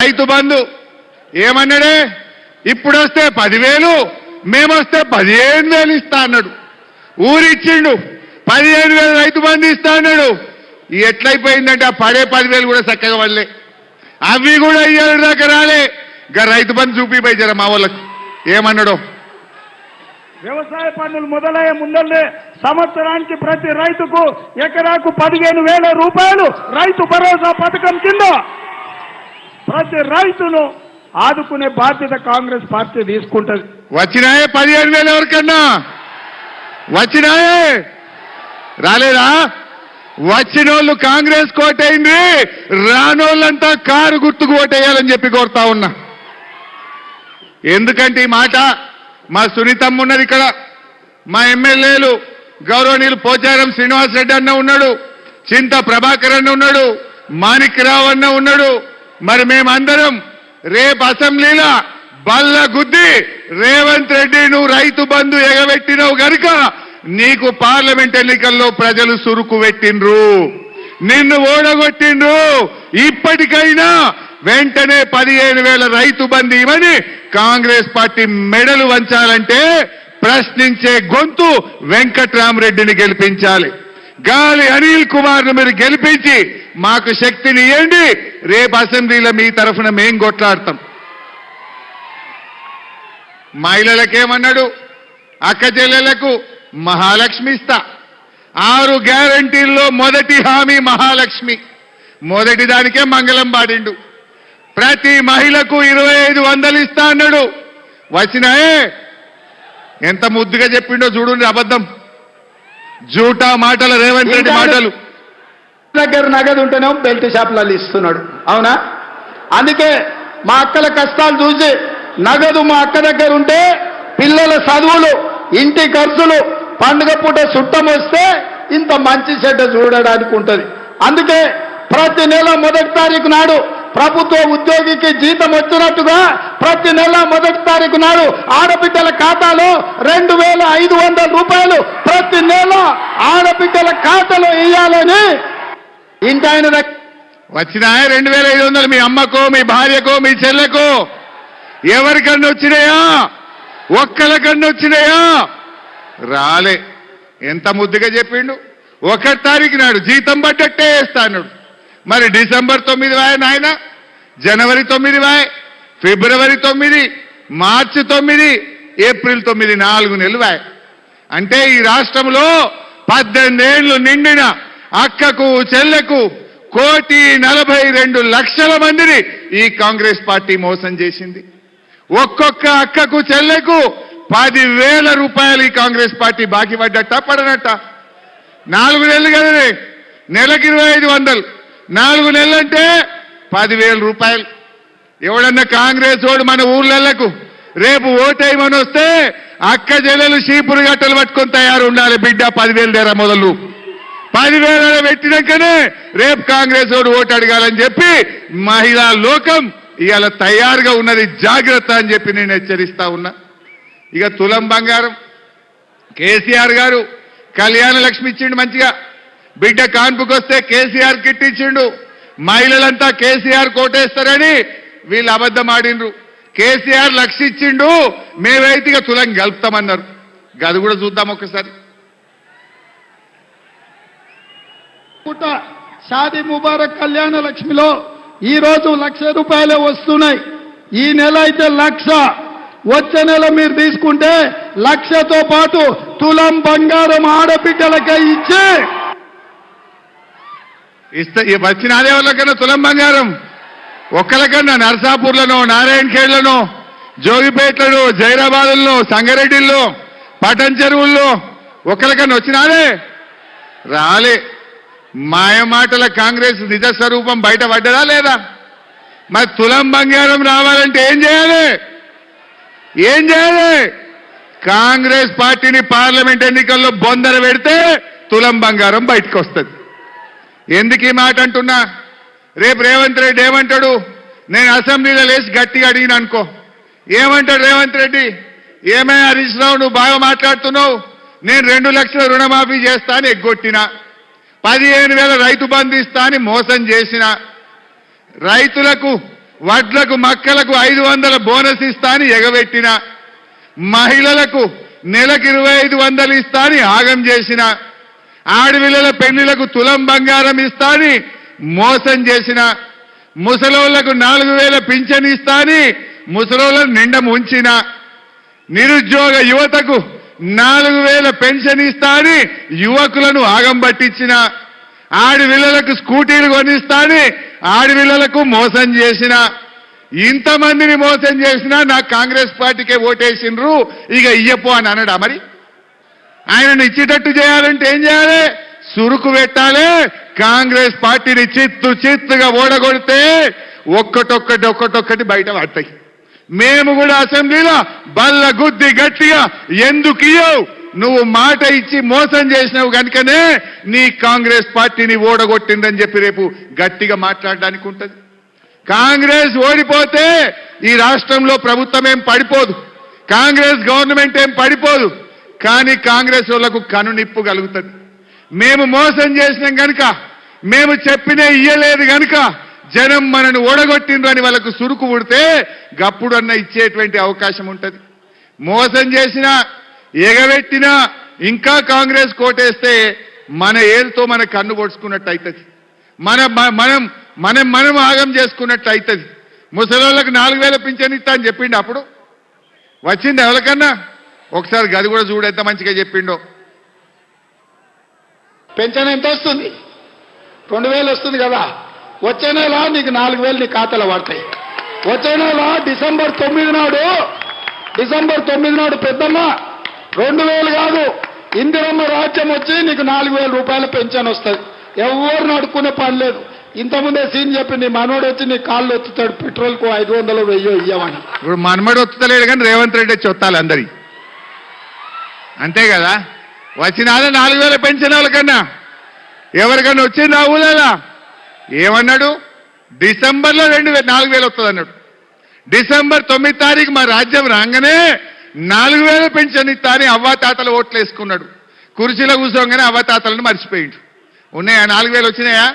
రైతు బంధు. ఏమన్నాడే? ఇప్పుడు వస్తే పదివేలు మేమొస్తే పదిహేను వేలు ఇస్తా అన్నాడు. ఊరిచ్చిండు పదిహేను వేలు రైతు బంధు ఇస్తా అన్నాడు. ఎట్లయిపోయిందంటే ఆ పడే పదివేలు కూడా చక్కగా వాళ్ళే అవి కూడా ఇయ్యాలి దాకా రాలే. ఇంకా రైతు బంధు చూపిపోయి జర మా వాళ్ళకు? ఏమన్నాడు? వ్యవసాయ పన్నులు మొదలయ్యే ముందల్లే సంవత్సరానికి ప్రతి రైతుకు ఎకరాకు పదిహేను వేల రూపాయలు రైతు భరోసా పథకం కింద ప్రతి రైతును ఆదుకునే బాధ్యత కాంగ్రెస్ పార్టీ తీసుకుంటది. వచ్చినాయే పదిహేడు వేలు ఎవరికన్నా? వచ్చినాయే. రాలేదా? వచ్చినోళ్ళు కాంగ్రెస్ కోటైంది రానోళ్ళంతా కారు గుర్తుకు ఓటేయాలని చెప్పి కోరుతా ఉన్నా. ఎందుకంటే ఈ మాట మా సునీతమ్మ ఉన్నది ఇక్కడ. మా ఎమ్మెల్యేలు గౌరవనీయులు పోచారం శ్రీనివాసరెడ్డి అన్న ఉన్నాడు చింత ప్రభాకర్ అన్న ఉన్నాడు మాణిక్యరావు అన్న ఉన్నాడు మరి మేమందరం రేపు అసెంబ్లీలో బల్ల గుద్ది రేవంత్ రెడ్డి నువ్వు రైతు బంధు ఎగబెట్టినవు గనుక నీకు పార్లమెంట్ ఎన్నికల్లో ప్రజలు సురుకు పెట్టిండ్రు. నిన్ను ఓడగొట్టిండ్రు. ఇప్పటికైనా వెంటనే పదిహేను వేల రైతు బంధు ఇవని కాంగ్రెస్ పార్టీ మెడలు వంచాలంటే ప్రశ్నించే గొంతు వెంకట్రామరెడ్డిని గెలిపించాలి. గాలి అనిల్ కుమార్ను మీరు గెలిపించి మాకు శక్తిని ఇవ్వండి రేపు అసెంబ్లీలో మీ తరఫున మేం కొట్లాడతాం. మహిళలకేమన్నాడు? అక్క చెల్లెలకు మహాలక్ష్మి ఇస్తా. ఆరు గ్యారంటీల్లో మొదటి హామీ మహాలక్ష్మి. మొదటి దానికే మంగళం పాడిండు. ప్రతి మహిళకు ఇరవై ఐదు వందలు ఇస్తా అన్నాడు. వచ్చినాయే? ఎంత ముద్దుగా చెప్పిండో చూడండి అబద్ధం. జూటా మాటల రేవంత్ రెడ్డి మాటలు. దగ్గర నగదు ఉంటేనేమో బెల్ట్ షాపులలో ఇస్తున్నాడు. అవునా? అందుకే మా అక్కల కష్టాలు చూసి నగదు మా అక్క దగ్గర ఉంటే పిల్లల చదువులు ఇంటి ఖర్చులు పండుగ పూట చుట్టం వస్తే ఇంత మంచి చెడ్డ చూడడానికి ఉంటది. అందుకే ప్రతి నెల మొదటి తారీఖు నాడు ప్రభుత్వ ఉద్యోగికి జీతం వచ్చినట్టుగా ప్రతి నెల మొదటి తారీఖు నాడు ఆడబిడ్డల ఖాతాలో రెండు వేల ఐదు వందల ఆడబిడ్డల ఖాతాలో వేయాలని ఇంత ఆయన వచ్చినాయ వచ్చినాయా? రెండు వేల ఐదు వందలు. మీ అమ్మకో మీ భార్యకో మీ చెల్లెకో. ఎవరికన్నా వచ్చినాయా? ఒక్కలకన్నా వచ్చినాయా? రాలే. ఎంత ముద్దుగా చెప్పిండు. ఒకటి తారీఖు నాడు జీతం పడ్డట్టే వేస్తాడు మరి డిసెంబర్ తొమ్మిది వాయ నాయన జనవరి తొమ్మిది వాయ ఫిబ్రవరి తొమ్మిది మార్చి తొమ్మిది ఏప్రిల్ తొమ్మిది నాలుగు నెలలు వాయ. అంటే ఈ రాష్ట్రంలో పద్దెనిమిది ఏళ్ళు నిండిన అక్కకు చెల్లెకు కోటి నలభై రెండు లక్షల మందిని ఈ కాంగ్రెస్ పార్టీ మోసం చేసింది. ఒక్కొక్క అక్కకు చెల్లెకు పదివేల రూపాయలు ఈ కాంగ్రెస్ పార్టీ బాకీ పడ్డట్ట పడనట్ట నాలుగు నెలలు కదనే? నెలకి ఇరవై ఐదు వందలు. నాలుగు నెలలంటే పదివేల రూపాయలు. ఎవడన్నా కాంగ్రెస్ వాడు మన ఊర్లకు రేపు ఓటేయమని వస్తే అక్క జల్లెలు చీపురు గట్టలు పట్టుకొని తయారు ఉండాలి బిడ్డ పదివేలు దేరా మొదలు. పదివేల పెట్టినాకనే రేపు కాంగ్రెస్ వాడు ఓటు అడగాలని చెప్పి మహిళా లోకం ఇవాళ తయారుగా ఉన్నది జాగ్రత్త అని చెప్పి నేను హెచ్చరిస్తా ఉన్నా. ఇక తులం బంగారం కేసీఆర్ గారు కళ్యాణ లక్ష్మి ఇచ్చిండు మంచిగా. బిడ్డ కాన్పుకి వస్తే కేసీఆర్ కిట్ ఇచ్చిండు. మహిళలంతా కేసీఆర్ కోటేస్తారని వీళ్ళు అబద్ధం ఆడిండ్రు. కేసీఆర్ లక్ష ఇచ్చిండు మేమైతే ఇక తులం గలుపుతామన్నారు. గది కూడా చూద్దాం ఒకసారి పుట్ట షాదీ ముబారక్ కళ్యాణ లక్ష్మిలో ఈ రోజు లక్ష రూపాయలే వస్తున్నాయి. ఈ నెల అయితే లక్ష. వచ్చే నెల మీరు తీసుకుంటే లక్షతో పాటు తులం బంగారం ఆడబిడ్డలకే ఇచ్చి. ఇస్తే ఈ వచ్చిన అదే వాళ్ళకన్నా తులం బంగారం. ఒక్కలకన్నా నర్సాపూర్లను నారాయణ ఖేడ్లను జోగిపేట్లను జైరాబాదుల్లో సంగారెడ్డిల్లో పటన్ చెరువుల్లో ఒక్కలకన్నా వచ్చినారే? రాలే. మాయమాటల కాంగ్రెస్ నిజ స్వరూపం బయట పడ్డదా లేదా? మరి తులం బంగారం రావాలంటే ఏం చేయాలి? ఏం చేయాలి? కాంగ్రెస్ పార్టీని పార్లమెంట్ ఎన్నికల్లో బొందర పెడితే తులం బంగారం బయటకు వస్తుంది ఎందుకు ఈ మాట అంటున్నా? రేపు రేవంత్ రెడ్డి ఏమంటాడు? నేను అసెంబ్లీలో లేచి గట్టిగా అడిగిన అనుకో. ఏమంటాడు రేవంత్ రెడ్డి? ఏమే హరీష్ రావు నువ్వు బాగా మాట్లాడుతున్నావు. నేను రెండు లక్షల రుణమాఫీ చేస్తా అని ఎగ్గొట్టిన. పదిహేను వేల రైతు బంధు అని మోసం చేసిన. రైతులకు వడ్లకు మక్కలకు ఐదు వందల బోనస్ ఇస్తా అని ఎగబెట్టిన. మహిళలకు నెలకు ఇరవై ఐదు వందలు ఇస్తా అని ఆగం చేసిన. ఆడపిల్లల పెళ్ళిలకు తులం బంగారం ఇస్తా అని మోసం చేసిన ముసలోళ్ళకు నాలుగు వేల పింఛన్ ఇస్తా అని ముసలోళ్ళను నిండ ముంచిన నిరుద్యోగ యువతకు నాలుగు వేల పెన్షన్ ఇస్తా అని యువకులను ఆగం పట్టించిన ఆడపిల్లలకు స్కూటీలు కొనిస్తా అని ఆడపిల్లలకు మోసం చేసిన ఇంతమందిని మోసం చేసినా నాకు కాంగ్రెస్ పార్టీకే ఓటేసినరు ఇక ఇయ్యపో అని అనడా మరి? ఆయనను ఇచ్చేటట్టు చేయాలంటే ఏం చేయాలి? సురుకు పెట్టాలి. కాంగ్రెస్ పార్టీని చిత్తు చిత్తుగా ఓడగొడితే ఒక్కటొక్కటి ఒక్కటొక్కటి బయట పడతాయి. మేము కూడా అసెంబ్లీలో బల్ల గుద్ది గట్టిగా ఎందుకు ఇయ్యవు? నువ్వు మాట ఇచ్చి మోసం చేసినావు కనుకనే నీ కాంగ్రెస్ పార్టీని ఓడగొట్టిందని చెప్పి రేపు గట్టిగా మాట్లాడడానికి ఉంటుంది. కాంగ్రెస్ ఓడిపోతే ఈ రాష్ట్రంలో ప్రభుత్వం ఏం పడిపోదు. కాంగ్రెస్ గవర్నమెంట్ ఏం పడిపోదు. కానీ కాంగ్రెస్ వాళ్ళకు కనునిప్పు కలుగుతుంది. మేము మోసం చేసినాం గనుక మేము చెప్పినే ఇయ్యలేదు గనుక జనం మనను ఓడగొట్టిండ్రు అని వాళ్ళకు సురుకు పుడితే గప్పుడన్న ఇచ్చేటువంటి అవకాశం ఉంటుంది. మోసం చేసినా ఎగబెట్టినా ఇంకా కాంగ్రెస్ కోటేస్తే మన ఏరుతో మన కన్ను పొడుచుకున్నట్టు అవుతుంది మన మనం మనం మనం ఆగం చేసుకున్నట్టు అవుతుంది ముసలోళ్ళకి నాలుగు వేల పింఛన్ ఇస్తా అని చెప్పిండు అప్పుడు? వచ్చింది ఎవరికన్నా? ఒకసారి గది కూడా చూడు ఎంత మంచిగా చెప్పిండో. పెన్షన్ ఎంత వస్తుంది? రెండు వేలు వస్తుంది కదా. వచ్చే నెల నీకు నాలుగు వేలు నీ ఖాతాలో పడతాయి. వచ్చే నెల డిసెంబర్ తొమ్మిది నాడు డిసెంబర్ తొమ్మిది నాడు పెద్దమ్మ రెండు వేలు కాదు ఇందిరమ్మ రాజ్యం వచ్చి నీకు నాలుగు వేల రూపాయల పెన్షన్ వస్తుంది. ఎవరు నడుకునే పని లేదు. ఇంతకుముందే సీన్ చెప్పి నీ మనోడు వచ్చి నీ కాళ్ళు ఎత్తుతాడు పెట్రోల్కు ఐదు వందలు వెయ్యో ఇయ్యమని. ఇప్పుడు మనమడు వస్తలేడు కానీ రేవంత్ రెడ్డి చొత్తాలి అందరి అంతే కదా? వచ్చినాదా నాలుగు వేల పెన్షన్ వాళ్ళకన్నా ఎవరికన్నా వచ్చిందా ఊళ్ళలా? ఏమన్నాడు? డిసెంబర్లో రెండు వే నాలుగు వేలు వస్తుంది అన్నాడు. డిసెంబర్ తొమ్మిది తారీఖు మా రాజ్యం రాగానే నాలుగు వేల పెన్షన్ ఇస్తా అని అవ్వాతాతలు ఓట్లు వేసుకున్నాడు. కుర్చీలో కూర్చోగానే అవ్వాతాతలను మర్చిపోయిండు. ఉన్నాయా? నాలుగు వేలు వచ్చినాయా?